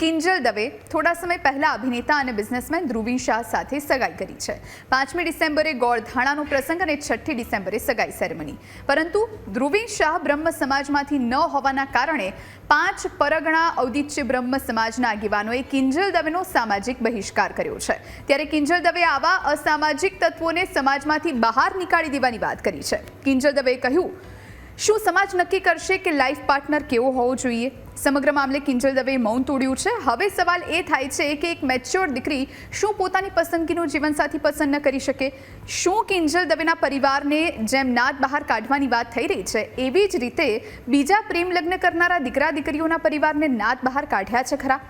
કિંજલ દવે થોડા સમય પહેલા અભિનેતા અને બિઝનેસમેન ધ્રુવી શાહ સાથે સગાઈ કરી છે. પાંચમી ડિસેમ્બરે ગોળધાણાનો પ્રસંગ અને છઠ્ઠી ડિસેમ્બરે સગાઈ સેરેમની. પરંતુ ધ્રુવી શાહ બ્રહ્મ સમાજમાંથી ન હોવાના કારણે પાંચ પરગણા ઔદિત્ય બ્રહ્મ સમાજના આગેવાનોએ કિંજલ દવેનો સામાજિક બહિષ્કાર કર્યો છે. ત્યારે કિંજલ દવે આવા અસામાજિક તત્વોને સમાજમાંથી બહાર નીકાળી દેવાની વાત કરી છે. કિંજલ દવેએ કહ્યું શું સમાજ નક્કી કરશે કે લાઈફ પાર્ટનર કેવો હોવો જોઈએ? સમગ્ર મામલે કિંજલ દવે મૌન તોડ્યું છે. હવે સવાલ એ થાય છે કે એક મેચ્યોર દીકરી શું પોતાની પસંદગીનું જીવનસાથી પસંદ ન કરી શકે? શું કિંજલ દવેના પરિવારને જેમ નાદ બહાર કાઢવાની વાત થઈ રહી છે, એવી જ રીતે બીજા પ્રેમ લગ્ન કરનારા દીકરા દીકરીઓના પરિવારને નાદ બહાર કાઢ્યા છે ખરા?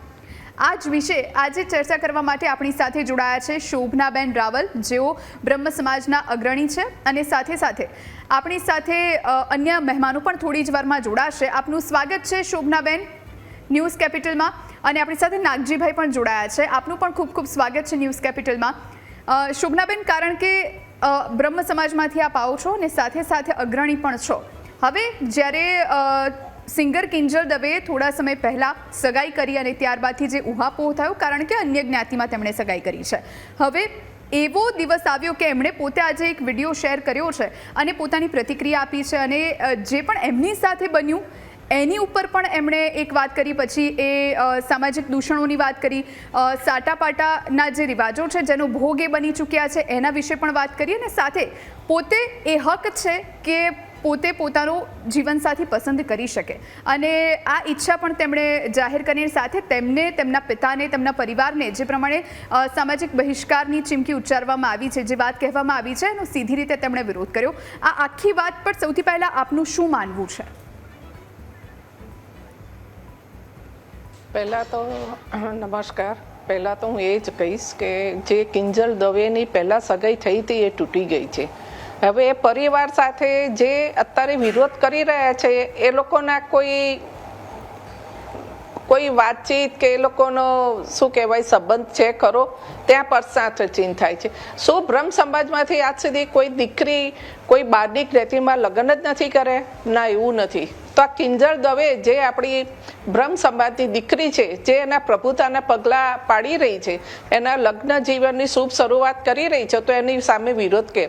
આ જ વિશે આજે ચર્ચા કરવા માટે આપણી સાથે જોડાયા છે શોભનાબેન રાવલ, જેઓ બ્રહ્મ સમાજના અગ્રણી છે અને સાથે સાથે આપણી સાથે અન્ય મહેમાનો પણ થોડી જ વારમાં જોડાશે. આપનું સ્વાગત છે શોભનાબેન ન્યૂઝ કેપિટલમાં અને આપણી સાથે નાગજીભાઈ પણ જોડાયા છે. આપનું પણ ખૂબ ખૂબ સ્વાગત છે ન્યૂઝ કેપિટલમાં. શોભનાબેન, કારણ કે બ્રહ્મ સમાજમાંથી આપ આવો છો અને સાથે સાથે અગ્રણી પણ છો. હવે જ્યારે સિંગર કિંજલ દવેએ થોડા સમય પહેલાં સગાઈ કરી અને ત્યારબાદથી જે ઉહાપોહ થયો, કારણ કે અન્ય જ્ઞાતિમાં તેમણે સગાઈ કરી છે. હવે એવો દિવસ આવ્યો કે એમણે પોતે આજે એક વીડિયો શેર કર્યો છે અને પોતાની પ્રતિક્રિયા આપી છે અને જે પણ એમની સાથે બન્યું, એની ઉપર પણ એમણે એક વાત કરી, પછી એ સામાજિક દૂષણોની વાત કરી સાટાપાટાના જે રિવાજો છે, જેનો ભોગ એ બની ચૂક્યા છે, એના વિશે પણ વાત કરી અને સાથે પોતે એ હક છે કે પોતે પોતાનું જીવનસાથી પસંદ કરી શકે. અને આ ઈચ્છા પણ તેમણે જાહેર કરીને સાથે તેમને, તેમના પિતાને, તેમના પરિવારને, જે પ્રમાણે સામાજિક બહિષ્કારની ચીમકી ઉચ્ચારવામાં આવી છે, જે વાત કહેવામાં આવી છે, એનો સીધી રીતે તેમણે વિરોધ કર્યો. આ આખી વાત પર સૌથી પહેલાં આપનું શું માનવું છે? પહેલાં તો, નમસ્કાર. પહેલાં તો હું એ જ કહીશ કે જે કિંજલ દવેની પહેલાં સગાઈ થઈ હતી એ તૂટી ગઈ છે. હવે પરિવાર સાથે જે અત્યારે વિરોધ કરી રહ્યા છે એ લોકોના કોઈ કોઈ વાતચીત કે એ લોકોનો શું કહેવાય, સંબંધ છે ખરો, ત્યાં પશ્ચાત ચીન થાય છે. શું બ્રહ્મ સમાજમાંથી આજ સુધી કોઈ દીકરી, કોઈ બારની જ્ઞાતિમાં લગ્ન જ નથી કરે? ના, એવું નથી. તો આ કિંજળ દવે જે આપણી બ્રહ્મ સમાજની દીકરી છે, જે એના પ્રભુતાના પગલાં પાડી રહી છે, એના લગ્ન જીવનની શુભ શરૂઆત કરી રહી છે, તો એની સામે વિરોધ કે.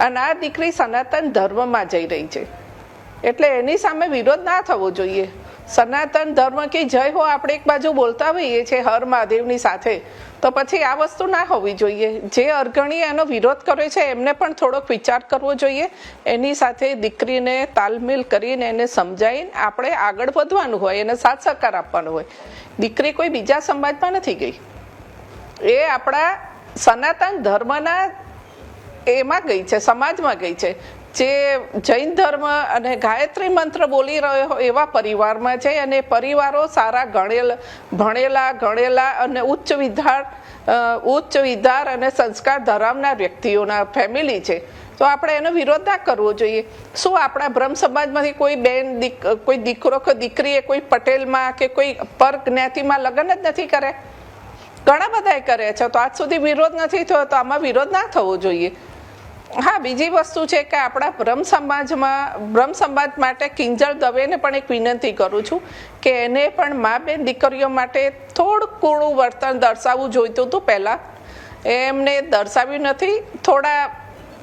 અને આ દીકરી સનાતન ધર્મમાં જઈ રહી છે. એટલે એની સામે વિરોધ ના થવો જોઈએ. સનાતન ધર્મ કે જય હો આપણે એક બાજુ બોલતા હોઈએ છીએ હર મહાદેવની સાથે. તો પછી આ વસ્તુ ના હોવી જોઈએ. જે અર્ગણી એનો વિરોધ કરે છે, એમને પણ થોડોક વિચાર કરવો જોઈએ. એની સાથે દીકરીને તાલમેલ કરીને એને સમજાવીને આપણે આગળ વધવાનું હોય, એને સાથ સહકાર આપવાનો હોય. દીકરી કોઈ બીજા સમાજમાં નથી ગઈ. એ આપણા સનાતન ધર્મના એમાં ગઈ છે, સમાજમાં ગઈ છે. જે જૈન ધર્મ અને ગાયત્રી મંત્ર બોલી રહ્યો હોય એવા પરિવારમાં છે અને પરિવારો સારા ગણેલ, ભણેલા, ગણેલા અને ઉચ્ચ વિધાર ઉચ્ચ વિધાર અને સંસ્કાર ધરાવનાર વ્યક્તિઓના ફેમિલી છે. તો આપણે એનો વિરોધ ના કરવો જોઈએ. શું આપણા બ્રહ્મ સમાજમાંથી કોઈ બેન કોઈ દીકરો કે દીકરીએ કોઈ પટેલમાં કે કોઈ પર જ્ઞાતિમાં લગ્ન જ નથી કરે ઘણા બધાએ કરે છે. તો આજ સુધી વિરોધ નથી થયો, તો આમાં વિરોધ ના થવો જોઈએ. હા, બીજી વસ્તુ છે કે આપણા બ્રહ્મ સમાજમાં, બ્રહ્મ સમાજ માટે કિંજલ દવેને પણ એક વિનંતી કરું છું કે એને પણ મા બેન દીકરીઓ માટે થોડું કૂણું વર્તન દર્શાવવું જોઈતું હતું પહેલાં. એમને દર્શાવ્યું નથી. થોડા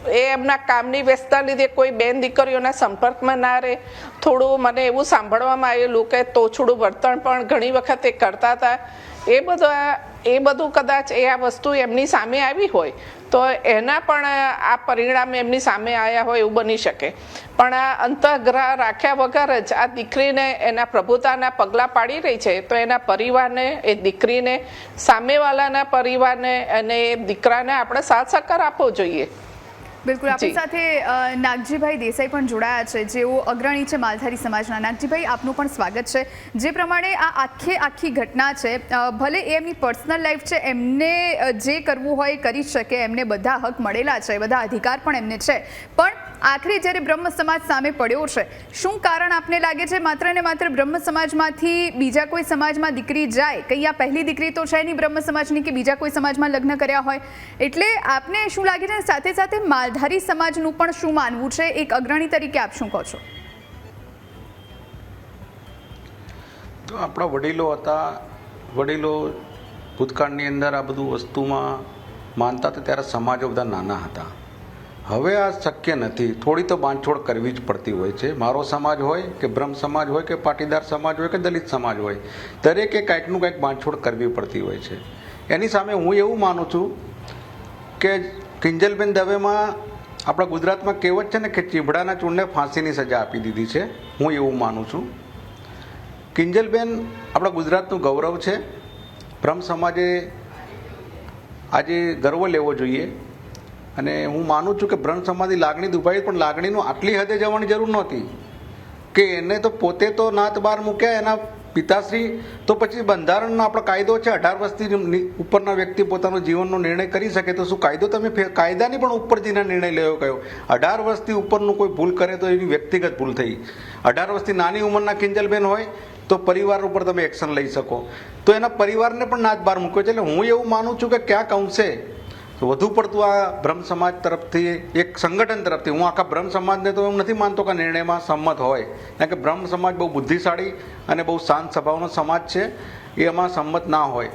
એ એમના કામની વ્યસ્તતા લીધે કોઈ બેન દીકરીઓના સંપર્કમાં ના રહે. થોડું મને એવું સાંભળવામાં આવેલું કે તોછડું વર્તન પણ ઘણી વખત એ કરતા હતા. એ બધા, એ બધું કદાચ એ આ વસ્તુ એમની સામે આવી હોય. તો એના પણ આ પરિણામ એમની સામે આવ્યા હોય એવું બની શકે. પણ આ અંતઃગ્રહ રાખ્યા વગર જ આ દીકરીને એના પ્રભુતાના પગલાં પાડી રહી છે, તો એના પરિવારને, એ દીકરીને, સામેવાલાના પરિવારને અને એ દીકરાને આપણે સાથ સહકાર આપવો જોઈએ. બિલકુલ આપણી સાથે નાગજીભાઈ દેસાઈ પણ જોડાયા છે જેઓ અગ્રણી છે માલધારી સમાજના. નાગજીભાઈ આપનું પણ સ્વાગત છે. જે પ્રમાણે આ આખે આખી ઘટના છે ભલે એ એમની પર્સનલ લાઈફ છે એમને જે કરવું હોય એ કરી શકે એમને બધા હક મળેલા છે બધા અધિકાર પણ એમને છે. પણ આખરે જ્યારે બ્રહ્મ સમાજ સામે પડ્યો છે, શું કારણ આપને લાગે છે? માત્ર ને માત્ર બ્રહ્મ સમાજમાંથી બીજા કોઈ સમાજમાં દીકરી જાય? કઈ આ પહેલી દીકરી તો છે નહીં બ્રહ્મ સમાજની કે બીજા કોઈ સમાજમાં લગ્ન કર્યા હોય? એટલે આપને શું લાગે છે? સાથે સાથે માલધારી સમાજનું પણ શું માનવું છે? એક અગ્રણી તરીકે આપ શું કહો છો? આપણા વડીલો હતા. વડીલો ભૂતકાળની અંદર આ બધું વસ્તુમાં માનતા હતા, ત્યારે સમાજો બધા નાના હતા. હવે આ શક્ય નથી. થોડી તો બાંધછોડ કરવી જ પડતી હોય છે. મારો સમાજ હોય કે બ્રહ્મ સમાજ હોય કે પાટીદાર સમાજ હોય કે દલિત સમાજ હોય, દરેકે કાંઈકનું કાંઈક બાંધછોડ કરવી પડતી હોય છે. એની સામે હું એવું માનું છું કે કિંજલબેન દવેમાં આપણા ગુજરાતમાં કહેવત છે ને કે ચીભડાના ચૂંડને ફાંસીની સજા આપી દીધી છે. હું એવું માનું છું. કિંજલબેન આપણા ગુજરાતનું ગૌરવ છે. બ્રહ્મ સમાજે આજે ગર્વ લેવો જોઈએ. અને હું માનું છું કે બ્રહ્મ સમાધિ લાગણી દુભાઈ, પણ લાગણીનું આટલી હદે જવાની જરૂર નહોતી. કે એને તો પોતે તો નાત બહાર મૂક્યા, એના પિતાશ્રી, તો પછી બંધારણનો આપણો કાયદો છે, અઢાર વર્ષથી ઉપરના વ્યક્તિ પોતાનો જીવનનો નિર્ણય કરી શકે તો શું કાયદો તમે કાયદાની પણ ઉપર જઈને નિર્ણય લેવો કયો? અઢાર વર્ષથી ઉપરનું કોઈ ભૂલ કરે તો એની વ્યક્તિગત ભૂલ થઈ. અઢાર વર્ષથી નાની ઉંમરના કિંજલબેન હોય, તો પરિવાર ઉપર તમે એક્શન લઈ શકો. તો એના પરિવારને પણ નાચ બહાર મૂક્યો છે. એટલે હું એવું માનું છું કે ક્યાંક અંશે વધુ પડતું આ બ્રહ્મ સમાજ તરફથી, એક સંગઠન તરફથી, હું આખા બ્રહ્મ સમાજને તો હું નથી માનતો કે નિર્ણયમાં સંમત હોય. કારણ કે બ્રહ્મ સમાજ બહુ બુદ્ધિશાળી અને બહુ શાંત સ્વભાવનો સમાજ છે, એ એમાં સંમત ના હોય.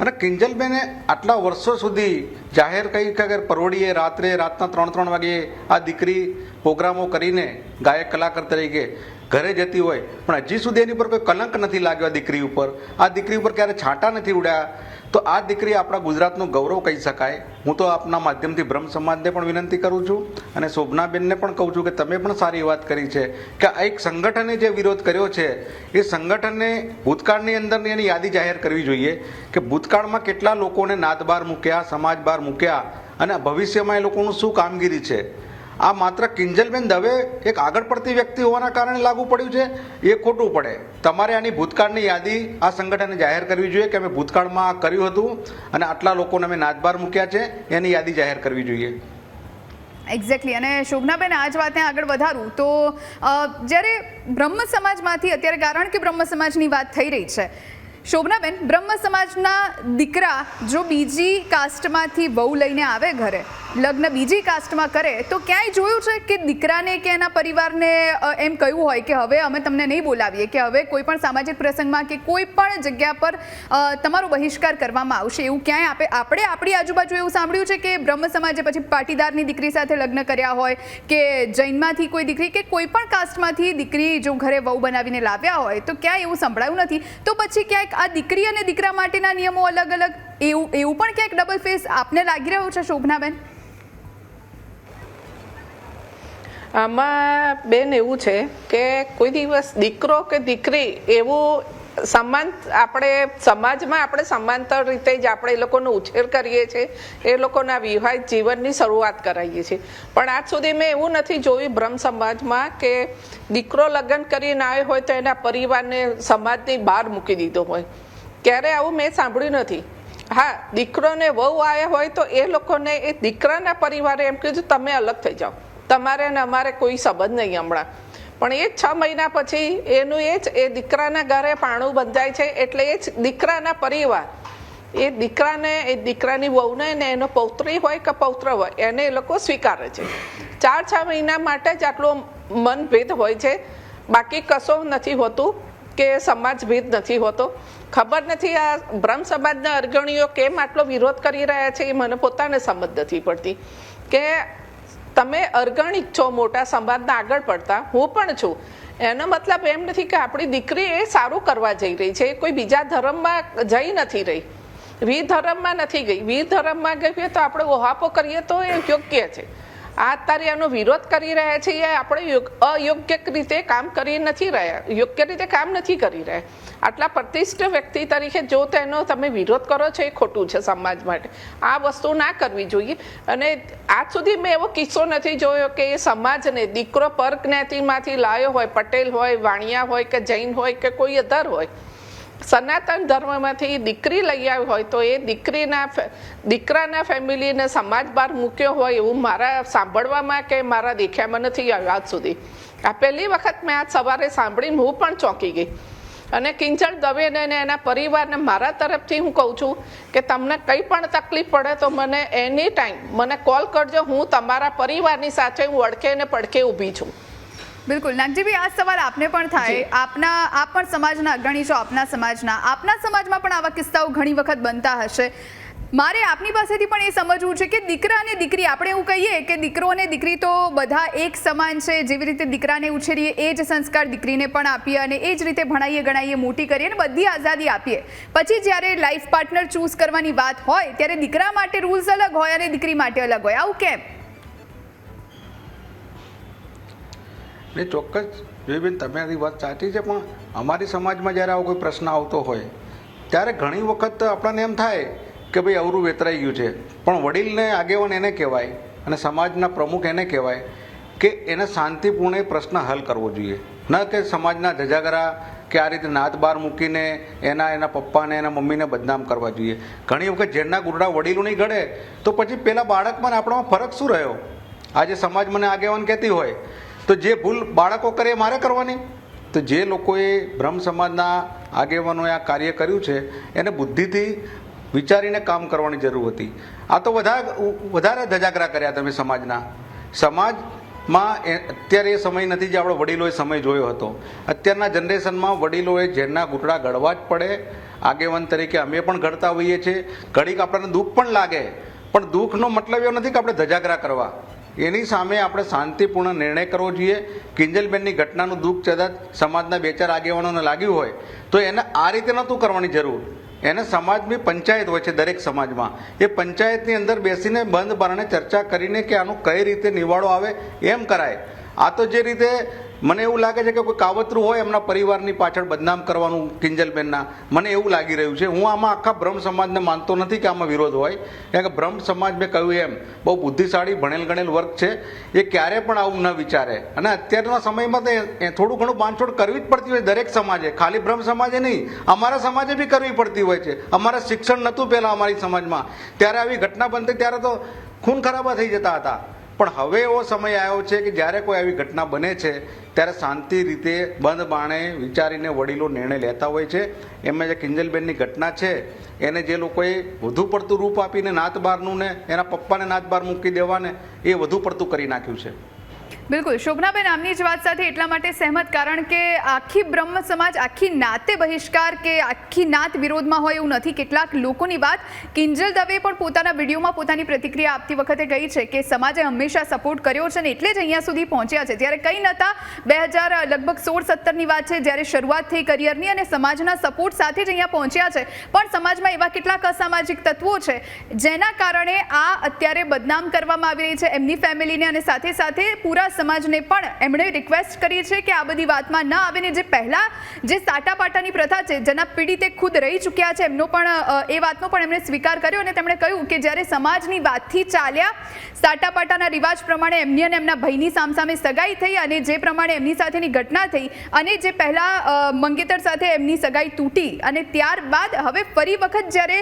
અને કિંજલબેને આટલા વર્ષો સુધી જાહેર કહી કે પરોડીએ રાત્રે રાતના ત્રણ ત્રણ વાગે આ દીકરી પ્રોગ્રામો કરીને ગાયક કલાકાર તરીકે ઘરે જતી હોય, પણ હજી સુધી એની પર કોઈ કલંક નથી લાગ્યો દીકરી ઉપર. આ દીકરી ઉપર ક્યારે છાંટા નથી ઉડ્યા? તો આ દીકરી આપણા ગુજરાતનું ગૌરવ કહી શકાય. હું તો આપના માધ્યમથી બ્રહ્મ સમાજને પણ વિનંતી કરું છું અને શોભનાબેનને પણ કહું છું કે તમે પણ સારી વાત કરી છે કે આ એક સંગઠને જે વિરોધ કર્યો છે, એ સંગઠને ભૂતકાળની અંદરની એની યાદી જાહેર કરવી જોઈએ કે ભૂતકાળમાં કેટલા લોકોને નાદ બહાર મૂક્યા સમાજ બહાર મૂક્યા અને ભવિષ્યમાં એ લોકોનું શું કામગીરી છે? આ માત્ર કિંજલબેન દવે એક આગળ પડતી વ્યક્તિ હોવાના કારણે લાગુ પડ્યું છે. એ ખોટું પડે. તમારે આની ભૂતકાળની યાદી આ સંગઠને જાહેર કરવી જોઈએ કે અમે ભૂતકાળમાં આ કર્યું હતું અને આટલા લોકોને અમે નાદબાર મૂક્યા છે, એની યાદી જાહેર કરવી જોઈએ. એક્ઝેક્ટલી અને શોભનાબેન આ જ વાતને આગળ વધારું તો જ્યારે બ્રહ્મ સમાજમાંથી, અત્યારે કારણ કે બ્રહ્મ સમાજની વાત થઈ રહી છે શોભનાબેન, બ્રહ્મ સમાજના દીકરા જો બીજી કાસ્ટમાંથી વહુ લઈને આવે ઘરે, લગ્ન બીજી કાસ્ટમાં કરે, તો ક્યાંય જોયું છે કે દીકરાને કે એના પરિવારને એમ કહ્યું હોય કે હવે અમે તમને નહીં બોલાવીએ, કે હવે કોઈ પણ સામાજિક પ્રસંગમાં કે કોઈ પણ જગ્યા પર તમારો બહિષ્કાર કરવામાં આવશે? એવું ક્યાંય આપે, આપણે આપણી આજુબાજુ એવું સાંભળ્યું છે કે બ્રહ્મ સમાજે પછી પાટીદારની દીકરી સાથે લગ્ન કર્યા હોય, કે જૈનમાંથી કોઈ દીકરી કે કોઈ પણ કાસ્ટમાંથી દીકરી જો ઘરે વહુ બનાવીને લાવ્યા હોય, તો ક્યાંય એવું સંભળાયું નથી? તો પછી ક્યાંક આ દીકરી અને દીકરા માટેના નિયમો અલગ અલગ? એવું એવું પણ ક્યાંક ડબલ ફેસ આપને લાગી રહ્યું છે, શોભનાબેન? આમાં બેન એવું છે કે કોઈ દિવસ દીકરો કે દીકરી એવું સમાન આપણે સમાજમાં આપણે સમાંતર રીતે જ આપણે એ લોકોનો ઉછેર કરીએ છીએ, એ લોકોના વિવાહિત જીવનની શરૂઆત કરાવીએ છીએ. પણ આજ સુધી મેં એવું નથી જોયું બ્રહ્મ સમાજમાં કે દીકરો લગ્ન કરીને આવ્યો હોય તો એના પરિવારને સમાજની બહાર મૂકી દીધો હોય. ક્યારે આવું મેં સાંભળ્યું નથી. હા, દીકરોને વહુ આવ્યા હોય તો એ લોકોને, એ દીકરાના પરિવારે એમ કીધું, તમે અલગ થઈ જાઓ. તમારે અને અમારે કોઈ સંબંધ નહીં હમણાં. પણ એ છ મહિના પછી એનું એ જ, એ દીકરાના ઘરે પાણું બંધાય છે એટલે એ જ દીકરાના પરિવાર. એ દીકરાને, એ દીકરાની વહુને ને એનો પૌત્રી હોય કે પૌત્ર હોય, એને એ લોકો સ્વીકારે છે. ચાર છ મહિના માટે જ આટલો મનભેદ હોય છે. બાકી કશો નથી હોતું કે સમાજભેદ નથી હોતો. ખબર નથી આ બ્રહ્મ સમાજના અરગણીઓ કેમ આટલો વિરોધ કરી રહ્યા છે એ મને પોતાને સમજ નથી પડતી. કે તમે અર્ગણિક છો, મોટા સમાજના આગળ પડતા. હું પણ છું. એનો મતલબ એમ નથી કે આપણી દીકરી એ સારું કરવા જઈ રહી છે. એ કોઈ બીજા ધર્મમાં જઈ નથી રહી. વીર ધર્મમાં નથી ગઈ. વીર ધર્મમાં ગઈ તો આપણે ઓહાપો કરીએ તો એ યોગ્ય છે. આ અત્યારે એનો વિરોધ કરી રહ્યા છે, એ આપણે અયોગ્ય રીતે કામ કરી નથી રહ્યા, યોગ્ય રીતે કામ નથી કરી રહ્યા. આટલા પ્રતિષ્ઠ વ્યક્તિ તરીકે જો તેનો તમે વિરોધ કરો છો, એ ખોટું છે સમાજ માટે. આ વસ્તુ ના કરવી જોઈએ. અને આજ સુધી મેં એવો કિસ્સો નથી જોયો કે એ સમાજને, દીકરો પર જ્ઞાતિમાંથી લાયો હોય, પટેલ હોય, વાણિયા હોય કે જૈન હોય કે કોઈ અધર હોય સનાતન ધર્મમાંથી દીકરી લઈ આવી હોય તો એ દીકરીના દીકરાના ફેમિલીને સમાજ બહાર મૂક્યો હોય એવું મારા સાંભળવામાં કે મારા દેખ્યામાં નથી આવ્યું આજ સુધી. આ પહેલી વખત મેં આજ સવારે સાંભળીને હું પણ ચોંકી ગઈ. અને કિંચલ દવેને અને એના પરિવારને મારા તરફથી હું કહું છું કે તમને કંઈ પણ તકલીફ પડે તો મને એની ટાઈમ મને કોલ કરજો, હું તમારા પરિવારની સાથે હું અડકે ને પડકે ઊભી છું. બિલકુલ. નાગજીભાઈ આ સવાલ આપને પણ થાય. આપના આપ પણ સમાજના અગ્રણી છો આપના સમાજના. આપના સમાજમાં પણ આવા કિસ્સાઓ ઘણી વખત બનતા હશે. મારે આપની પાસેથી પણ એ સમજવું છે કે દીકરા અને દીકરી આપણે એવું કહીએ કે દીકરો અને દીકરી તો બધા એક સમાન છે. જેવી રીતે દીકરાને ઉછેરીએ એ જ સંસ્કાર દીકરીને પણ આપીએ અને એ જ રીતે ભણાઈએ ગણાઈએ મોટી કરીએ અને બધી આઝાદી આપીએ. પછી જ્યારે લાઈફ પાર્ટનર ચૂઝ કરવાની વાત હોય ત્યારે દીકરા માટે રૂલ્સ અલગ હોય અને દીકરી માટે અલગ હોય. આવું કેમ? ને ચોક્કસ જોઈબેન તમારી વાત સાચી છે, પણ અમારી સમાજમાં જ્યારે આવો કોઈ પ્રશ્ન આવતો હોય, ત્યારે ઘણી વખત આપણને એમ થાય કે ભાઈ અવરું વેતરાઈ ગયું છે. પણ વડીલને આગેવાન એને કહેવાય અને સમાજના પ્રમુખ એને કહેવાય કે એને શાંતિપૂર્ણ પ્રશ્ન હલ કરવો જોઈએ. ન કે સમાજના ધજાગરા કે આ રીતે નાત બાર મૂકીને એના એના પપ્પાને, એના મમ્મીને બદનામ કરવા જોઈએ. ઘણી વખત જેના ગુરડા વડીલો નહીં ઘડે, તો પછી પેલા બાળકમાં આપણામાં ફરક શું રહ્યો? આજે સમાજ મને આગેવાન કહેતી હોય તો જે ભૂલ બાળકો કરે મારે કરવાની? તો જે લોકોએ બ્રહ્મ સમાજના આગેવાનોએ આ કાર્ય કર્યું છે, એને બુદ્ધિથી વિચારીને કામ કરવાની જરૂર હતી. આ તો વધારે વધારે ધજાગરા કર્યા તમે સમાજના. સમાજમાં અત્યારે એ સમય નથી જે આપણે વડીલોએ સમય જોયો હતો. અત્યારના જનરેશનમાં વડીલોએ ઝેરના ઘૂંટડા ગળવા જ પડે. આગેવાન તરીકે અમે પણ ઘડતા હોઈએ છીએ. ઘડીક આપણને દુઃખ પણ લાગે. પણ દુઃખનો મતલબ એવો નથી કે આપણે ધજાગરા કરવા. એની સામે આપણે શાંતિપૂર્ણ નિર્ણય કરવો જોઈએ. કિંજલબેનની ઘટનાનું દુઃખ કદાચ સમાજના બે ચાર આગેવાનોને લાગ્યું હોય, તો એને આ રીતે નહોતું કરવાની જરૂર. એને સમાજની પંચાયત હોય છે દરેક સમાજમાં. એ પંચાયતની અંદર બેસીને બંધ બારણે ચર્ચા કરીને કે આનું કઈ રીતે નિવાડો આવે એમ કરાય. આ તો જે રીતે મને એવું લાગે છે કે કોઈ કાવતરું હોય એમના પરિવારની પાછળ બદનામ કરવાનું કિંજલબેનના. મને એવું લાગી રહ્યું છે. હું આમાં આખા બ્રહ્મ સમાજને માનતો નથી કે આમાં વિરોધ હોય. કારણ કે બ્રહ્મ સમાજ મેં કહ્યું એમ, બહુ બુદ્ધિશાળી ભણેલ ગણેલ વર્ગ છે. એ ક્યારે પણ આવું ન વિચારે. અને અત્યારના સમયમાં તો થોડું ઘણું બાંધછોડ કરવી જ પડતી હોય દરેક સમાજે. ખાલી બ્રહ્મ સમાજે નહીં, અમારા સમાજે બી કરવી પડતી હોય છે. અમારા શિક્ષણ નહોતું પહેલાં અમારી સમાજમાં. ત્યારે આવી ઘટના બનતી, ત્યારે તો ખૂન ખરાબા થઈ જતા હતા. પણ હવે એવો સમય આવ્યો છે કે જ્યારે કોઈ આવી ઘટના બને છે, ત્યારે શાંતિ રીતે બંધ બાણે વિચારીને વડીલો નિર્ણય લેતા હોય છે. એમાં જે કિંજલબેનની ઘટના છે, એને જે લોકોએ વધુ પડતું રૂપ આપીને નાત બારનું ને એના પપ્પાને નાત બાર મૂકી દેવાને, એ વધુ પડતું કરી નાખ્યું છે. બિલકુલ, શોભનાબેન, આમની જ વાત સાથે એટલા માટે સહેમત, કારણ કે આખી બ્રહ્મ સમાજ, આખી નાતે બહિષ્કાર કે આખી નાત વિરોધમાં હોય એવું નથી. કેટલાક લોકોની વાત કિંજલ દવે પણ પોતાના વિડીયોમાં પોતાની પ્રતિક્રિયા આપતી વખતે કહી છે કે સમાજે હંમેશા સપોર્ટ કર્યો છે અને એટલે જ અહીંયા સુધી પહોંચ્યા છે. જ્યારે કંઈ નહોતા, બે હજાર લગભગ સોળ, સત્તરની વાત છે, જ્યારે શરૂઆત થઈ કરિયરની અને સમાજના સપોર્ટ સાથે જ અહીંયા પહોંચ્યા છે. પણ સમાજમાં એવા કેટલાક અસામાજિક તત્વો છે, જેના કારણે આ અત્યારે બદનામ કરવામાં આવી રહી છે. એમની ફેમિલીને અને સાથે સાથે પૂરા સમાજને પણ એમણે રિક્વેસ્ટ કરી છે કે આ બધી વાતમાં ન આવીને જે પહેલાં જે સાટાપાટાની પ્રથા છે, જેના પીડિતે ખુદ રહી ચૂક્યા છે, એમનો પણ એ વાતનો પણ એમણે સ્વીકાર કર્યો અને તેમણે કહ્યું કે જ્યારે સમાજની વાતથી ચાલ્યા, સાટાપાટાના રિવાજ પ્રમાણે એમની અને એમના ભાઈની સામસામે સગાઈ થઈ અને જે પ્રમાણે એમની સાથેની ઘટના થઈ અને જે પહેલાં મંગેતર સાથે એમની સગાઈ તૂટી અને ત્યારબાદ હવે ફરી વખત જ્યારે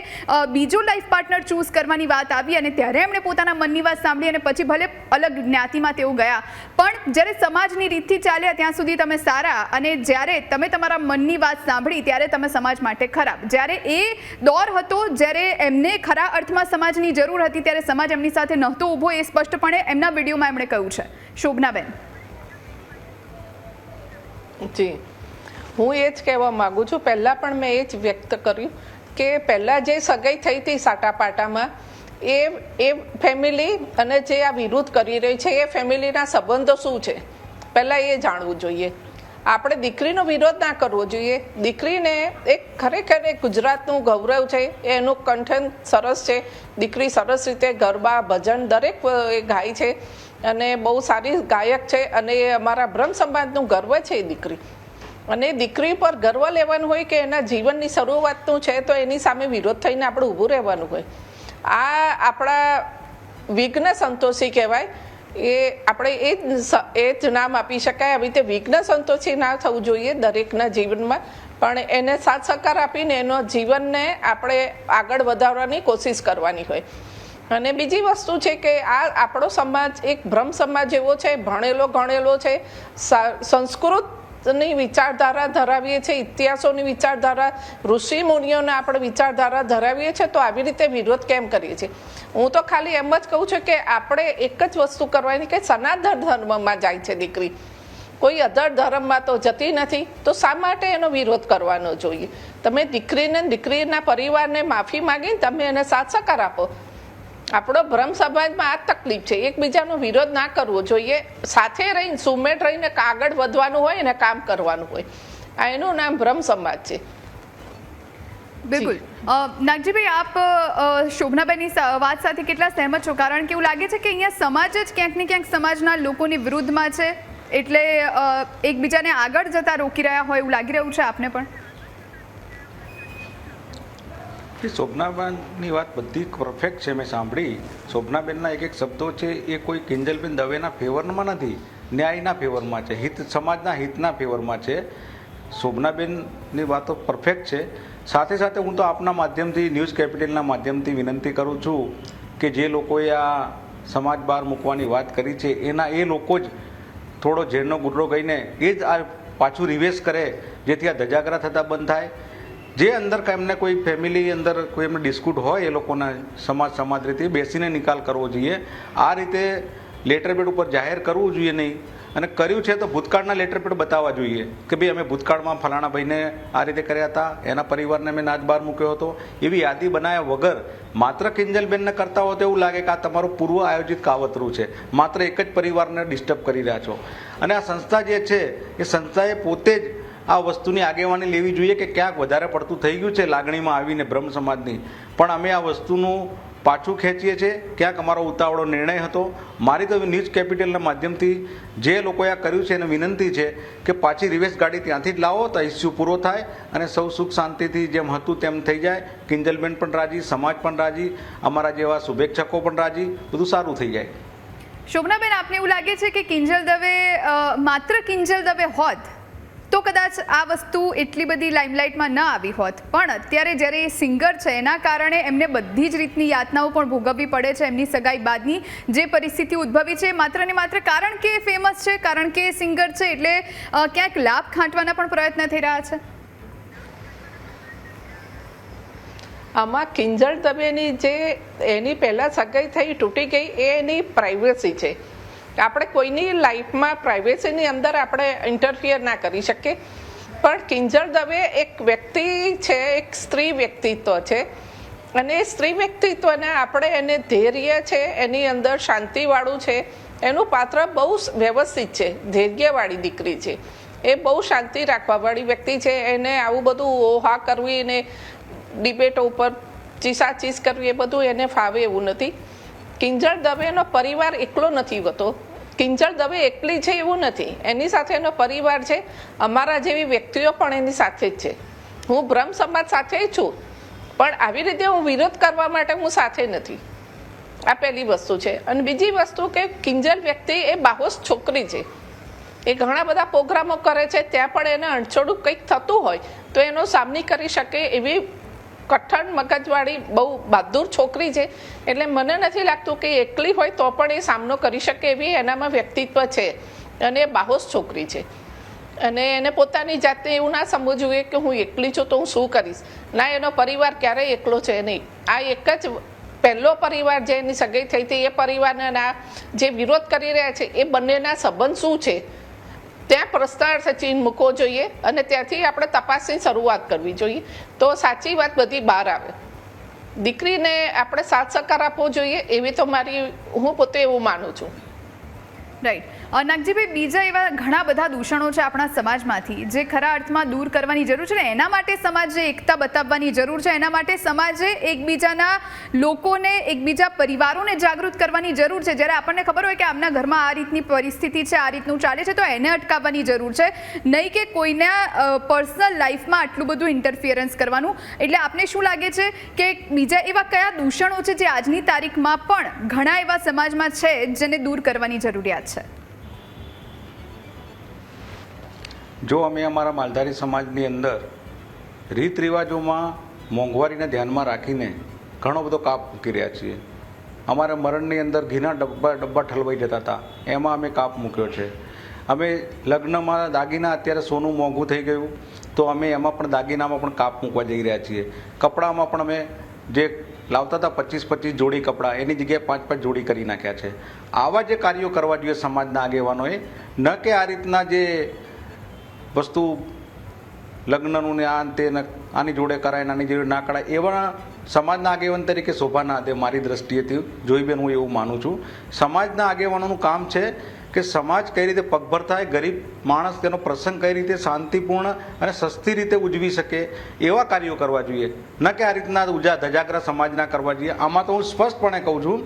બીજો લાઈફ પાર્ટનર ચૂઝ કરવાની વાત આવી અને ત્યારે એમણે પોતાના મનની વાત સાંભળી અને પછી ભલે અલગ જ્ઞાતિમાં તેઓ ગયા. પણ જ્યારે સમાજની રીતથી ચાલ્યા ત્યાં સુધી તમે સારા અને જ્યારે તમે તમારા મનની વાત સાંભળી ત્યારે તમે સમાજ માટે ખરાબ. જ્યારે એ દોર હતો, જ્યારે એમને ખરા અર્થમાં સમાજની જરૂર હતી ત્યારે સમાજ એમની સાથે નહોતો ઊભો, એ સ્પષ્ટપણે એમના વિડીયોમાં એમણે કહ્યું છે. શોભનાબેન. જી. હું એ જ કહેવા માગું છું. પહેલાં પણ મેં એ જ વ્યક્ત કર્યું કે પહેલાં જે સગાઈ થઈ હતી સાટાપાટામાં એ એ ફેમિલી અને જે આ વિરોધ કરી રહી છે, એ ફેમિલીના સંબંધો શું છે? પહેલાં એ જાણવું જોઈએ. આપણે દીકરીનો વિરોધ ના કરવો જોઈએ. દીકરીને એક ખરેખર એક ગુજરાતનું ગૌરવ છે એનું કંઠન સરસ છે. દીકરી સરસ રીતે ગરબા, ભજન દરેક એ ગાય છે અને બહુ સારી ગાયક છે અને એ અમારા બ્રહ્મ સમાજનું ગર્વ છે એ દીકરી. અને દીકરી પર ગર્વ લેવાનું હોય કે એના જીવનની શરૂઆતનું છે, તો એની સામે વિરોધ થઈને આપણે ઊભું રહેવાનું હોય. આ આપણા વિઘ્ન સંતોષી કહેવાય. એ આપણે એ જ એ જ નામ આપી શકાય. આવી રીતે વિઘ્ન સંતોષી ના થવું જોઈએ દરેકના જીવનમાં. પણ એને સાથ સહકાર આપીને એનો જીવનને આપણે આગળ વધારવાની કોશિશ કરવાની હોય. અને બીજી વસ્તુ છે કે આ આપણો સમાજ એક ભ્રમ સમાજ એવો છે, ભણેલો ગણેલો છે, સા- સંસ્કૃતની વિચારધારા ધરાવીએ છીએ, ઇતિહાસોની વિચારધારા, ઋષિ મુનિઓને આપણે વિચારધારા ધરાવીએ છીએ, તો આવી રીતે વિરોધ કેમ કરીએ છીએ? હું તો ખાલી એમ જ કહું છું કે આપણે એક જ વસ્તુ કરવાની કે સનાતન ધર્મમાં જાય છે દીકરી. કોઈ અધર ધર્મમાં તો જતી નથી, તો શા માટે એનો વિરોધ કરવાનો જોઈએ? તમે દીકરીને, દીકરીના પરિવારને માફી માંગીને તમે એને સાથ સહકાર આપો. આપણો ભ્રમ સમાજમાં આ તકલીફ છે. એકબીજાનો વિરોધ ના કરવો જોઈએ. સાથે રહીને સુમેળ રહીને આગળ વધવાનું હોય અને કામ કરવાનું હોય. આ એનું નામ ભ્રમ સમાજ છે. બિલકુલ. નાગજીભાઈ આપ શોભનાબેનની વાત સાથે કેટલા સહેમત છો? કારણ કે એવું લાગે છે કે અહીંયા સમાજ જ ક્યાંક ને ક્યાંક સમાજના લોકોની વિરુદ્ધમાં છે. એટલે એકબીજાને આગળ જતા રોકી રહ્યા હોય એવું લાગી રહ્યું છે આપને પણ? એ શોભનાબેનની વાત બધી પરફેક્ટ છે મેં સાંભળી. શોભનાબેનના એક એક શબ્દો છે, એ કોઈ કિંજલબેન દવેના ફેવરમાં નથી, ન્યાયના ફેવરમાં છે, હિત, સમાજના હિતના ફેવરમાં છે. શોભનાબેનની વાતો પરફેક્ટ છે. સાથે સાથે હું તો આપના માધ્યમથી, ન્યૂઝ કેપિટલના માધ્યમથી વિનંતી કરું છું કે જે લોકોએ આ સમાજ બહાર મૂકવાની વાત કરી છે, એના એ લોકો જ થોડો ઝેરનો ગુટરો ગઈને એ જ આ પાછું રિવેસ કરે, જેથી આ ધજાગરા થતા બંધ થાય. જે અંદર એમને કોઈ ફેમિલી અંદર કોઈ એમને ડિસ્પ્યુટ હોય એ લોકોના સમાજ સમાજ રીતે બેસીને નિકાલ કરવો જોઈએ. આ રીતે લેટરપેડ ઉપર જાહેર કરવું જોઈએ નહીં. અને કર્યું છે તો ભૂતકાળના લેટરપેડ બતાવવા જોઈએ કે ભાઈ અમે ભૂતકાળમાં ફલાણા ભાઈને આ રીતે કર્યા હતા, એના પરિવારને મેં નાચ બહાર મૂક્યો હતો. એવી યાદી બનાવ્યા વગર માત્ર કિંજલબેનને કરતા હો તો એવું લાગે કે આ તમારું પૂર્વ આયોજિત કાવતરું છે. માત્ર એક જ પરિવારને ડિસ્ટર્બ કરી રહ્યા છો. અને આ સંસ્થા જે છે, એ સંસ્થાએ પોતે જ આ વસ્તુની આગેવાની લેવી જોઈએ કે ક્યાંક વધારે પડતું થઈ ગયું છે લાગણીમાં આવીને બ્રહ્મ સમાજની. પણ અમે આ વસ્તુનું પાછું ખેંચીએ છીએ. ક્યાંક અમારો ઉતાવળો નિર્ણય હતો. મારી તો ન્યૂઝ કેપિટલના માધ્યમથી જે લોકોએ આ કર્યું છે એને વિનંતી છે કે પાછી રિવેશ ગાડી ત્યાંથી જ લાવો, તો ઇસ્યુ પૂરો થાય અને સૌ સુખ શાંતિથી જેમ હતું તેમ થઈ જાય. કિંજલબેન પણ રાજી, સમાજ પણ રાજી, અમારા જેવા શુભેચ્છકો પણ રાજી, બધું સારું થઈ જાય. શોભનાબેન, આપને એવું લાગે છે કે કિંજલ દવે માત્ર કિંજલ દવે હોત? તો કદાચ આ વસ્તુ એટલી બધી લાઇમલાઇટમાં ન આવી હોત. પણ અત્યારે જ્યારે એ સિંગર છે, એના કારણે એમને બધી જ રીતની યાતનાઓ પણ ભોગવવી પડે છે એમની સગાઈ બાદની જે પરિસ્થિતિ ઉદ્ભવી છે. માત્ર ને માત્ર કારણ કે એ ફેમસ છે, કારણ કે એ સિંગર છે, એટલે ક્યાંક લાભ ખાંટવાના પણ પ્રયત્ન થઈ રહ્યા છે. આમાં કિંજલ દવેની જે એની પહેલાં સગાઈ થઈ, તૂટી ગઈ, એ એની પ્રાઇવસી છે. આપણે કોઈની લાઈફમાં પ્રાઇવેસીની અંદર આપણે ઇન્ટરફિયર ના કરી શકીએ. પણ કિંજલ દવે એક વ્યક્તિ છે, એક સ્ત્રી વ્યક્તિત્વ છે. અને સ્ત્રી વ્યક્તિત્વને આપણે એને ધૈર્ય છે, એની અંદર શાંતિવાળું છે. એનું પાત્ર બહુ વ્યવસ્થિત છે, ધૈર્યવાળી દીકરી છે. એ બહુ શાંતિ રાખવાવાળી વ્યક્તિ છે. એને આવું બધું ઓહા કરવી એને ડિબેટો ઉપર ચીસાચીસ કરવી એ બધું એને ફાવે એવું નથી. કિંજળ દવેનો પરિવાર એકલો નથી હોતો. કિંજલ દવે એકલી છે એવું નથી. એની સાથે એનો પરિવાર છે. અમારા જેવી વ્યક્તિઓ પણ એની સાથે જ છે. હું બ્રહ્મ સમાજ સાથે છું. પણ આવી રીતે હું વિરોધ કરવા માટે હું સાથે નથી. આ પહેલી વસ્તુ છે. અને બીજી વસ્તુ કે કિંજલ વ્યક્તિ એ બાહોશ છોકરી છે. એ ઘણા બધા પ્રોગ્રામો કરે છે. ત્યાં પણ એને અણછોડું કંઈક થતું હોય તો એનો સામની કરી શકે એવી કઠણ મગજવાળી બહુ બહાદુર છોકરી છે. એટલે મને નથી લાગતું કે એકલી હોય તો પણ એ સામનો કરી શકે એવી એનામાં વ્યક્તિત્વ છે અને એ બાહોશ છોકરી છે. અને એને પોતાની જાતે એવું ના સમજવું જોઈએ કે હું એકલી છું તો હું શું કરીશ? ના, એનો પરિવાર ક્યારેય એકલો છે નહીં. આ એક જ પહેલો પરિવાર જે એની સગાઈ થઈ હતી એ પરિવારના જે વિરોધ કરી રહ્યા છે એ બંનેના સંબંધ શું છે? ત્યાં પ્રસ્તાર ચિહ્ન મૂકવો જોઈએ અને ત્યાંથી આપણે તપાસની શરૂઆત કરવી જોઈએ. તો સાચી વાત બધી બહાર આવે. દીકરીને આપણે સાથ સહકાર આપવો જોઈએ, એવી તો મારી, હું પોતે એવું માનું છું. રાઈટ નાગજીભાઈ, બીજા એવા ઘણા બધા દૂષણો છે આપણા સમાજમાંથી જે ખરા અર્થમાં દૂર કરવાની જરૂર છે ને એના માટે સમાજે એકતા બતાવવાની જરૂર છે. એના માટે સમાજે એકબીજાના લોકોને, એકબીજા પરિવારોને જાગૃત કરવાની જરૂર છે. જ્યારે આપણને ખબર હોય કે આમના ઘરમાં આ રીતની પરિસ્થિતિ છે, આ રીતનું ચાલે છે, તો એને અટકાવવાની જરૂર છે. નહીં કે કોઈના પર્સનલ લાઈફમાં આટલું બધું ઇન્ટરફિયરન્સ કરવાનું. એટલે આપને શું લાગે છે કે બીજા એવા કયા દૂષણો છે જે આજની તારીખમાં પણ ઘણા એવા સમાજમાં છે, જેને દૂર કરવાની જરૂરિયાત છે? જો અમે અમારા માલધારી સમાજની અંદર રીત રિવાજોમાં મોંઘવારીને ધ્યાનમાં રાખીને ઘણો બધો કાપ મૂકી રહ્યા છીએ. અમારા મરણની અંદર ઘીના ડબ્બા ડબ્બા ઠલવાઈ જતા હતા. એમાં અમે કાપ મૂક્યો છે. અમે લગ્નમાં દાગીના અત્યારે સોનું મોંઘું થઈ ગયું, તો અમે એમાં પણ દાગીનામાં પણ કાપ મૂકવા જઈ રહ્યા છીએ. કપડામાં પણ અમે જે લાવતા હતા પચીસ પચીસ જોડી કપડાં, એની જગ્યાએ પાંચ પાંચ જોડી કરી નાખ્યા છે. આવા જે કાર્યો કરવા જોઈએ સમાજના આગેવાનોએ, ન કે આ રીતના જે વસ્તુ લગ્નનું ને આ તે આની જોડે કરાય આની જોડે ના કરાય, એવા સમાજના આગેવાન તરીકે શોભા ના દે મારી દ્રષ્ટિએથી. જોઈ બેન, હું એવું માનું છું. સમાજના આગેવાનોનું કામ છે કે સમાજ કઈ રીતે પગભર થાય, ગરીબ માણસ તેનો પ્રસંગ કઈ રીતે શાંતિપૂર્ણ અને સસ્તી રીતે ઉજવી શકે, એવા કાર્યો કરવા જોઈએ. ન કે આ રીતના ઉજા ધજાગરા સમાજના કરવા જોઈએ. આમાં તો હું સ્પષ્ટપણે કહું છું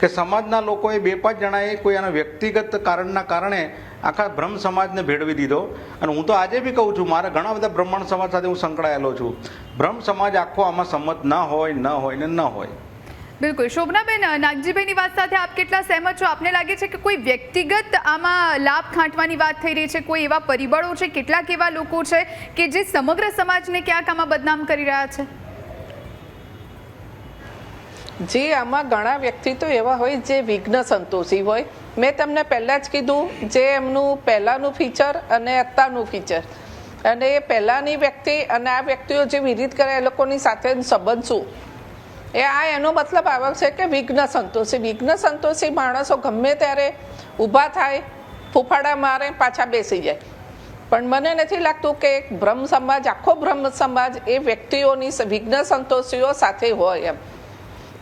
કે સમાજના લોકોએ બે પાંચ જણાએ કોઈ આના વ્યક્તિગત કારણના કારણે આખા બ્રહ્મ સમાજને ભેળવી દીધો. અને હું તો આજે બી કહું છું, મારા ઘણા બધા બ્રહ્માંડ સમાજ સાથે હું સંકળાયેલો છું. બ્રહ્મ સમાજ આખો આમાં સંમત ન હોય ન હોય ને ન હોય. બિલકુલ. શોભનાબેન, નાગજીભાઈની વાત સાથે આપ કેટલા સહેમત છો? આપને લાગે છે કે કોઈ વ્યક્તિગત આમાં લાભ ખાંટવાની વાત થઈ રહી છે? કોઈ એવા પરિબળો છે? કેટલાક એવા લોકો છે કે જે સમગ્ર સમાજને ક્યાંક આમાં બદનામ કરી રહ્યા છે? જે, આમાં ઘણા વ્યક્તિત્વ એવા હોય જે વિઘ્ન સંતોષી હોય. મેં તમને પહેલાં જ કીધું જે એમનું પહેલાંનું ફીચર અને અત્યારનું ફીચર અને એ પહેલાંની વ્યક્તિ અને આ વ્યક્તિઓ જે વિરીત કરે, એ લોકોની સાથે સંબંધ શું? એ આ એનો મતલબ આવે છે કે વિઘ્ન સંતોષી. વિઘ્ન સંતોષી માણસો ગમે ત્યારે ઊભા થાય, ફૂફાડા મારે, પાછા બેસી જાય. પણ મને નથી લાગતું કે એક બ્રહ્મ સમાજ, આખો બ્રહ્મ સમાજ એ વ્યક્તિઓની વિઘ્ન સંતોષીઓ સાથે હોય એમ.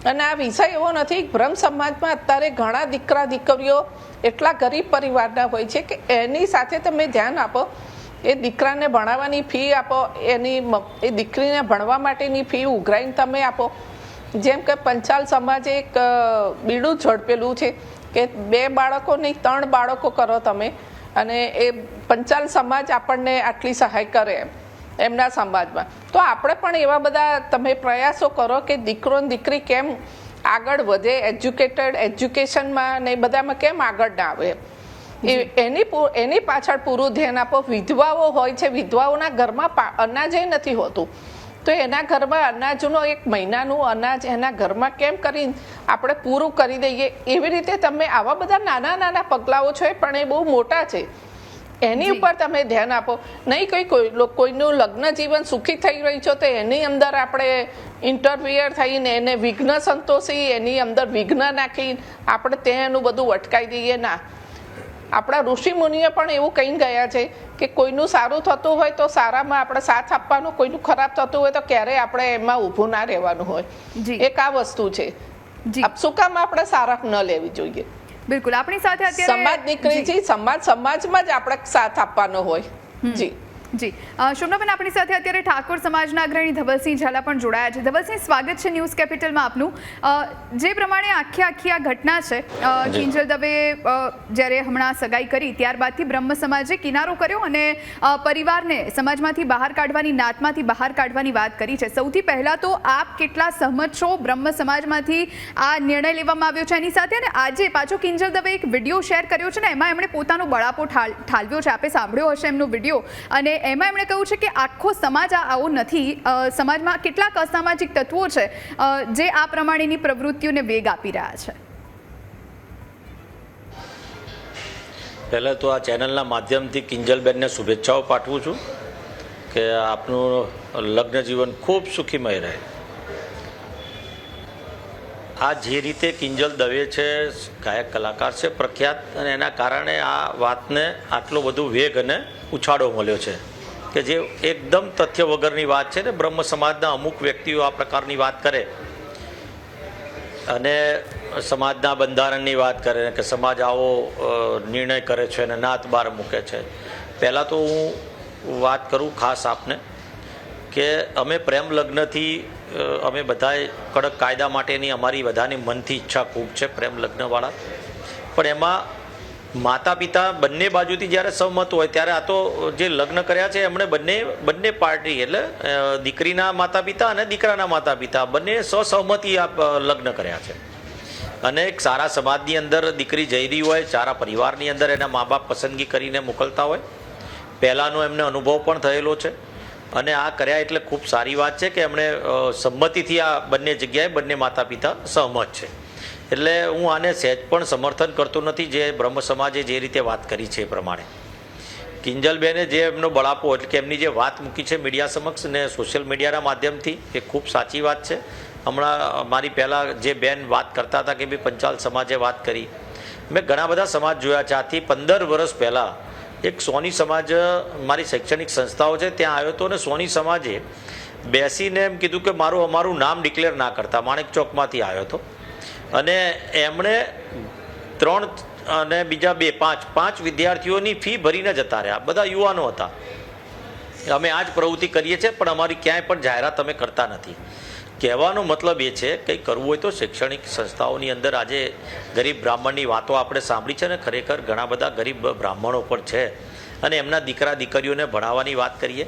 અને આ વિષય એવો નથી બ્રહ્મ સમાજમાં અત્યારે ઘણા દીકરા, દીકરીઓ એટલા ગરીબ પરિવારના હોય છે કે એની સાથે તમે ધ્યાન આપો, એ દીકરાને ભણાવવાની ફી આપો, એની એ દીકરીને ભણવા માટેની ફી ઉઘરાઈને તમે આપો. જેમ કે પંચાલ સમાજે એક બીડું ઝડપેલું છે કે બે બાળકો નહીં, ત્રણ બાળકો કરો તમે અને એ પંચાલ સમાજ આપણને આટલી સહાય કરે એમ, એમના સમાજમાં. તો આપણે પણ એવા બધા તમે પ્રયાસો કરો કે દીકરો દીકરી કેમ આગળ વધે, એજ્યુકેટેડ એજ્યુકેશનમાં ને બધામાં કેમ આગળ ના આવે? એની એની પાછળ પૂરું ધ્યાન આપો. વિધવાઓ હોય છે, વિધવાઓના ઘરમાં પા- અનાજ નથી હોતું. તો એના ઘરમાં અનાજનો એક મહિનાનું અનાજ એના ઘરમાં કેમ કરી આપણે પૂરું કરી દઈએ? એવી રીતે તમે આવા બધા નાના નાના પગલાઓ છે પણ એ બહુ મોટા છે. એની ઉપર તમે ધ્યાન આપો. નહીં કોઈ કોઈ કોઈનું લગ્ન જીવન સુખી થઈ રહ્યું છે તો એની અંદર આપણે ઇન્ટરવિયર થઈને એને વિઘ્ન સંતોષી એની અંદર વિઘ્ન નાખી આપણે તેનું બધું અટકાવી દઈએ. ના. આપણા ઋષિ મુનિએ પણ એવું કહી ગયા છે કે કોઈનું સારું થતું હોય તો સારામાં આપણે સાથ આપવાનું કોઈનું ખરાબ થતું હોય તો ક્યારેય આપણે એમાં ઊભું ના રહેવાનું હોય. જી. એક આ વસ્તુ છે. શું કામ આપણે સારા ન લેવી જોઈએ? બિલકુલ. આપણી સાથે સમાજ નીકળી. છે સમાજ સમાજમાં જ આપણે સાથ આપવાનો હોય. જી. જી. શોભનાબેન આપણી સાથે અત્યારે ઠાકોર સમાજના અગ્રણી ધવલસિંહ ઝાલા પણ જોડાયા છે. ધવલસિંહ સ્વાગત છે ન્યૂઝ કેપિટલમાં આપનું. જે પ્રમાણે આખી આખી આ ઘટના છે કિંજલ દવે જ્યારે હમણાં સગાઈ કરી ત્યારબાદથી બ્રહ્મ સમાજે કિનારો કર્યો અને પરિવારને સમાજમાંથી બહાર કાઢવાની નાતમાંથી બહાર કાઢવાની વાત કરી છે. સૌથી પહેલાં તો આપ કેટલા સહમત છો બ્રહ્મ સમાજમાંથી આ નિર્ણય લેવામાં આવ્યો છે? એની સાથે અને આજે પાછો કિંજલ દવે એક વીડિયો શેર કર્યો છે ને એમાં એમણે પોતાનો બળાપો ઠાલ ઠાલવ્યો છે. આપે સાંભળ્યો હશે એમનો વીડિયો. અને એમાં એમણે કહ્યું છે કે આખો સમાજ આ આવો નથી. સમાજમાં કેટલાક અસામાજિક તત્વો છે જે આ પ્રમાણેની પ્રવૃત્તિઓને વેગ આપી રહ્યા છે. પહેલાં તો આ ચેનલના માધ્યમથી કિંજલબેનને શુભેચ્છાઓ પાઠવું છું કે આપનું લગ્ન જીવન ખૂબ સુખીમય રહે. આ જે રીતે કિંજલ દવે છે, ગાયક કલાકાર છે, પ્રખ્યાત અને એના કારણે આ વાતને આટલો બધો વેગ અને ઉછાળો મળ્યો છે. કે જે એકદમ તથ્ય વગરની વાત છે ને, બ્રહ્મ સમાજના અમુક વ્યક્તિઓ આ પ્રકારની વાત કરે. અને સમાજના બંધારણની વાત કરે કે સમાજ આવો નિર્ણય કરે છે અને નાત બહાર મૂકે છે. પહેલાં તો હું વાત કરું ખાસ આપને કે અમે પ્રેમ લગ્નથી અમે બધાએ કડક કાયદા માટેની અમારી બધાની મનથી ઈચ્છા ખૂબ છે પ્રેમ લગ્નવાળા. પણ એમાં માતા પિતા બંને બાજુથી જ્યારે સહમત હોય ત્યારે આ તો જે લગ્ન કર્યા છે, એમણે બંને બંને પાર્ટી એટલે દીકરીના માતા પિતા અને દીકરાના માતા પિતા બંને સહસહમતી આ લગ્ન કર્યા છે. અને એક સારા સમાજની અંદર દીકરી જઈ રહી હોય, સારા પરિવારની અંદર એના મા બાપ પસંદગી કરીને મોકલતા હોય. પહેલાંનો એમને અનુભવ પણ થયેલો છે. અને આ કર્યા એટલે ખૂબ સારી વાત છે કે એમણે સંમતિથી આ બંને જગ્યાએ બંને માતા પિતા સહમત છે. એટલે હું આને સહેજ પણ સમર્થન કરતો નથી, જે બ્રહ્મ સમાજે જે રીતે વાત કરી છે એ પ્રમાણે. કિંજલબેને જે એમનો બળાપો, એટલે કે એમની જે વાત મૂકી છે મીડિયા સમક્ષ ને સોશિયલ મીડિયાના માધ્યમથી, એ ખૂબ સાચી વાત છે. હમણાં મારી પહેલાં જે બેન વાત કરતા હતા કે ભાઈ પંચાલ સમાજે વાત કરી. મેં ઘણા બધા સમાજ જોયા છે. આથી પંદર વર્ષ પહેલાં એક સોની સમાજ, મારી શૈક્ષણિક સંસ્થાઓ છે, ત્યાં આવ્યો હતો અને સોની સમાજે બેસીને એમ કીધું કે મારું અમારું નામ ડિક્લેર ના કરતા. માણેક ચોકમાંથી આવ્યો હતો. અને એમણે ત્રણ અને બીજા બે, પાંચ પાંચ વિદ્યાર્થીઓની ફી ભરીને જતા રહ્યા. બધા યુવાનો હતા. અમે આ જ પ્રવૃત્તિ કરીએ છીએ, પણ અમારી ક્યાંય પણ જાહેરાત અમે કરતા નથી. કહેવાનો મતલબ એ છે કે કરવું હોય તો શૈક્ષણિક સંસ્થાઓની અંદર આજે ગરીબ બ્રાહ્મણની વાતો આપણે સાંભળી છે ને, ખરેખર ઘણા બધા ગરીબ બ્રાહ્મણો પણ છે. અને એમના દીકરા દીકરીઓને ભણાવવાની વાત કરીએ.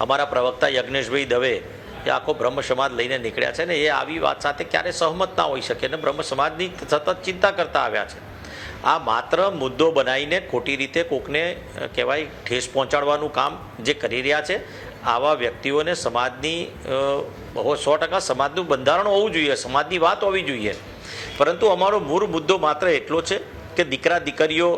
અમારા પ્રવક્તા યજ્ઞેશભાઈ દવે એ આખો બ્રહ્મ સમાજ લઈને નીકળ્યા છે ને એ આવી વાત સાથે ક્યારે સહમત ના હોઈ શકે અને બ્રહ્મ સમાજની સતત ચિંતા કરતા આવ્યા છે. આ માત્ર મુદ્દો બનાવીને ખોટી રીતે કોકને કહેવાય, ઠેસ પહોંચાડવાનું કામ જે કરી રહ્યા છે, આવા વ્યક્તિઓને સમાજની બહુ સો ટકા સમાજનું બંધારણ હોવું જોઈએ, સમાજની વાત હોવી જોઈએ. પરંતુ અમારો મૂળ મુદ્દો માત્ર એટલો છે કે દીકરા દીકરીઓ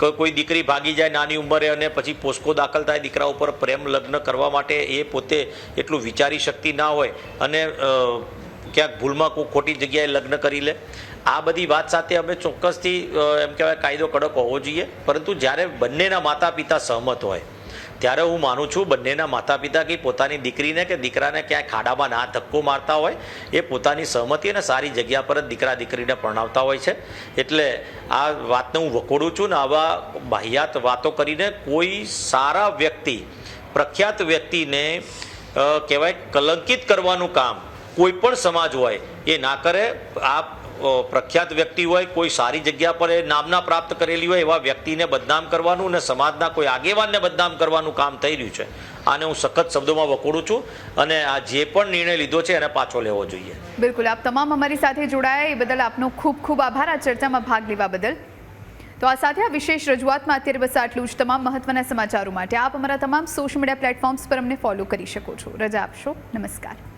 કોઈ દીકરી ભાગી જાય નાની ઉંમરે અને પછી પોસ્કો દાખલ થાય દીકરા ઉપર પ્રેમ લગ્ન કરવા માટે, એ પોતે એટલું વિચારી શકતી ના હોય અને ક્યાંક ભૂલમાં કોઈ ખોટી જગ્યાએ લગ્ન કરી લે. આ બધી વાત સાથે અમે ચોક્કસથી એમ કહેવાય કાયદો કડક હોવો જોઈએ. પરંતુ જ્યારે બંનેના માતા પિતા સહમત હોય ત્યારે હું માનું છું બંનેના માતા પિતા કે પોતાની દીકરીને કે દીકરાને ક્યાંય ખાડામાં ના ધક્કો મારતા હોય, એ પોતાની સહમતિ અને સારી જગ્યા પર જ દીકરા દીકરીને પરણાવતા હોય છે. એટલે આ વાતને હું વખોડું છું ને આવા બાહ્યાત વાતો કરીને કોઈ સારા વ્યક્તિ, પ્રખ્યાત વ્યક્તિને કહેવાય કલંકિત કરવાનું કામ કોઈ પણ સમાજ હોય એ ના કરે. આ પ્રખ્યાત વ્યક્તિ હોય, કોઈ સારી જગ્યા પર એ નામના પ્રાપ્ત કરેલી હોય, એવા વ્યક્તિને બદનામ કરવાનું અને સમાજના કોઈ આગેવાનને બદનામ કરવાનું કામ થઈ રહ્યું છે. આને હું સખત શબ્દોમાં વખોડું છું અને આ જે પણ નિર્ણય લીધો છે, એને પાછો લેવો જોઈએ. બિલકુલ. આપ તમામ અમારી સાથે જોડાયા. એ બદલ આપનો ખૂબ ખૂબ આભાર. આ ચર્ચામાં ભાગ લેવા બદલ. તો આ સાથે આ વિશેષ રજૂઆતમાં અત્યારે બસ આટલું જ. તમામ મહત્વના સમાચારો માટે આપ અમારા તમામ સોશિયલ મીડિયા પ્લેટફોર્મ્સ પર અમને ફોલો કરી શકો છો. રજા આપશો. નમસ્કાર.